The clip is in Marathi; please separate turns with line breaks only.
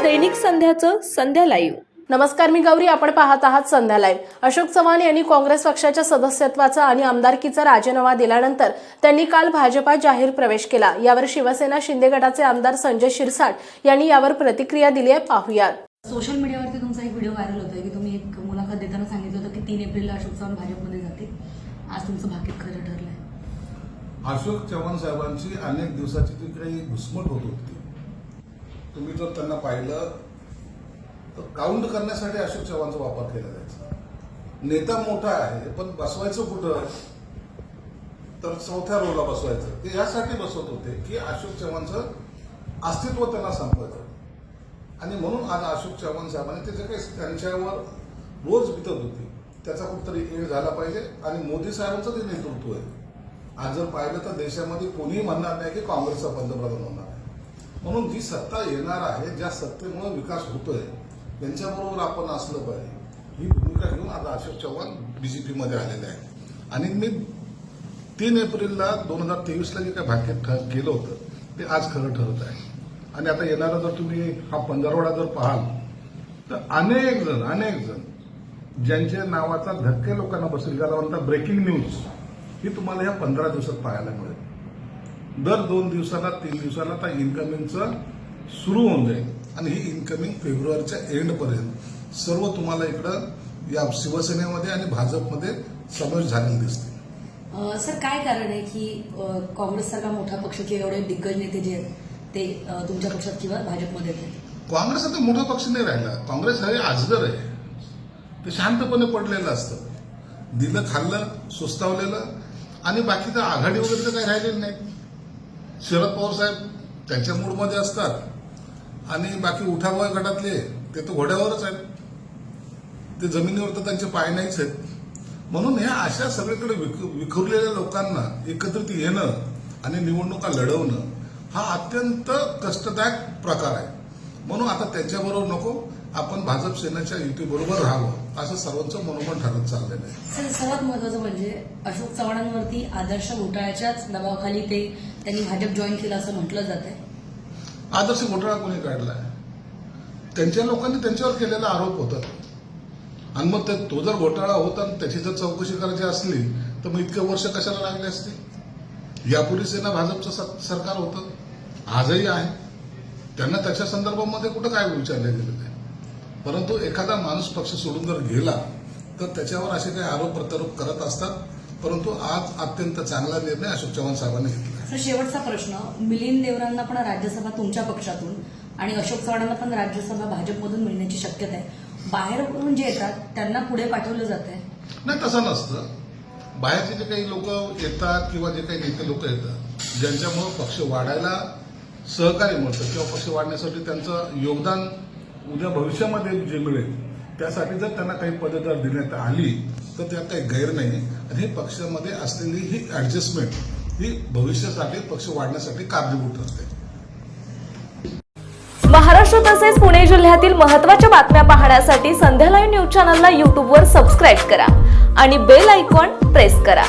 दैनिक संध्याचं संध्या लाईव्ह
नमस्कार मी गौरी. आपण पाहत आहात संध्या लाईव्ह अशोक चव्हाण यांनी काँग्रेस पक्षाच्या सदस्यत्वाचा आणि आमदारकीचा राजीनामा दिल्यानंतर त्यांनी काल भाजपात जाहीर प्रवेश केला. यावर शिवसेना शिंदे गटाचे आमदार संजय शिरसाट यांनी यावर प्रतिक्रिया दिली आहे. पाहुयात.
सोशल मीडियावरती तुमचा एक व्हिडिओ व्हायरल होतोय की तुम्ही एक मुलाखत देताना सांगितलं होतं की तीन एप्रिलला अशोक चव्हाण भाजपमध्ये जातील. आज तुमचं भाग्य खरं ठरलंय.
अशोक चव्हाण साहेबांची अनेक दिवसाची जी काही घुसमट होत होती. तुम्ही जर त्यांना पाहिलं तर काउंट करण्यासाठी अशोक चव्हाणचा वापर केला जायचा. नेता मोठा आहे पण बसवायचं कुठं? तर चौथ्या रोला बसवायचं. ते यासाठी बसवत होते की अशोक चव्हाणचं अस्तित्व त्यांना संपवायचं. आणि म्हणून आज अशोक चव्हाण साहेबांनी ते जे काही त्यांच्यावर रोज बितत होती त्याचा कुठतरी एळ झाला पाहिजे. आणि मोदी साहेबांचं ते नेतृत्व आहे. आज जर पाहिलं तर देशामध्ये कोणीही म्हणणार नाही की काँग्रेसचा पंतप्रधान होणार. म्हणून जी सत्ता येणार आहे ज्या सत्तेमुळे विकास होतोय त्यांच्याबरोबर आपण असलं पाहिजे. ही भूमिका घेऊन आज अशोक चव्हाण बीजेपीमध्ये आलेले आहे आणि मी तीन एप्रिलला दोन हजार तेवीसला जे काही भाग्य ठ- केलं होतं ते आज खरं ठरत आहे. आणि आता येणारा जर तुम्ही हा पंधरवडा जर पाहाल तर अनेक जण अनेक जण ज्यांच्या नावाचा धक्के लोकांना बसेल ज्याला म्हणतात ब्रेकिंग न्यूज ही तुम्हाला ह्या पंधरा दिवसात पाहायला मिळेल. दर दोन दिवसाला तीन दिवसाला त्या इन्कमिंगचं सुरू होऊन जाईल. आणि ही इन्कमिंग फेब्रुवारीच्या एंडपर्यंत सर्व तुम्हाला इकडं या शिवसेनेमध्ये आणि भाजपमध्ये समावेश झालेले दिसते
सर काय कारण आहे की काँग्रेससारखा मोठा पक्ष किंवा एवढे दिग्गज नेते जे आहेत ते तुमच्या पक्षात किंवा भाजपमध्ये
काँग्रेस आता मोठा पक्ष नाही राहिला. काँग्रेस हे अजगर आहे. ते शांतपणे पडलेलं असतं. दिलं खाल्लं सुस्तावलेलं आणि बाकीचं आघाडी वगैरे तर काही राहिलेलं नाही. शरद पवार साहेब त्यांच्या मूडमध्ये असतात. आणि बाकी उठावय गटातले ते तर घोड्यावरच आहेत. ते जमिनीवर तर त्यांचे पाय नाहीच आहेत. म्हणून ह्या अशा सगळीकडे विखुरलेल्या लोकांना एकत्रित येणं आणि निवडणुका लढवणं हा अत्यंत कष्टदायक प्रकार आहे. म्हणून आता त्यांच्याबरोबर नको. आपण भाजप सेनेच्या युतीबरोबर राहावं असं सर्वांचं मनोमन ठरत चाललेलं आहे.
सर सर्वात महत्वाचं म्हणजे अशोक चव्हाणांवरती आदर्श घोटाळ्याच्याच दबावाखाली ते त्यांनी भाजप जॉईन केलं असं म्हटलं जात आहे.
आदर्श घोटाळा कोणी काढलाय? त्यांच्या लोकांनी त्यांच्यावर केलेला आरोप होता. आणि मग ते- तो जर घोटाळा होता आणि त्याची जर चौकशी करायची असली तर मग इतके वर्ष कशाला लागले असते? यापूर्वी सेना भाजपचं सरकार होतं. आजही आहे. त्यांना त्याच्या संदर्भामध्ये कुठं काय विचारले गेले नाही परंतु एखादा माणूस पक्ष सोडून जर गेला तर त्याच्यावर असे काही आरोप प्रत्यारोप करत असतात. परंतु आज अत्यंत चांगला निर्णय अशोक चव्हाण साहेबांनी घेतला.
सर शेवटचा प्रश्न. मिलिंद देवरांना पण राज्यसभा तुमच्या पक्षातून आणि अशोक चव्हाणांना पण राज्यसभा भाजपमधून मिळण्याची शक्यता आहे. बाहेरून जे येतात त्यांना पुढे पाठवलं जात आहे.
नाही तसं नसतं. बाहेरचे जे काही लोक येतात किंवा जे काही नेते लोक येतात ज्यांच्यामुळं पक्ष वाढायला सहकार्य मिळतं किंवा पक्ष वाढण्यासाठी त्यांचं योगदान उद्या भविष्यामध्ये जे मिळेल त्यासाठी जर त्यांना काही पदं देण्यात आली तर त्यात काही गैर नाही आणि हे पक्षामध्ये असलेली ही ऍडजस्टमेंट ही भविष्यासाठी पक्ष वाढण्यासाठी कारणीभूत ठरते.
महाराष्ट्र तसेच पुणे जिल्ह्यातील महत्त्वाच्या बातम्या पाहण्यासाठी संध्या लाईव्ह न्यूज चॅनलला यूट्यूबवर सबस्क्राईब करा आणि बेल आयकॉन प्रेस करा.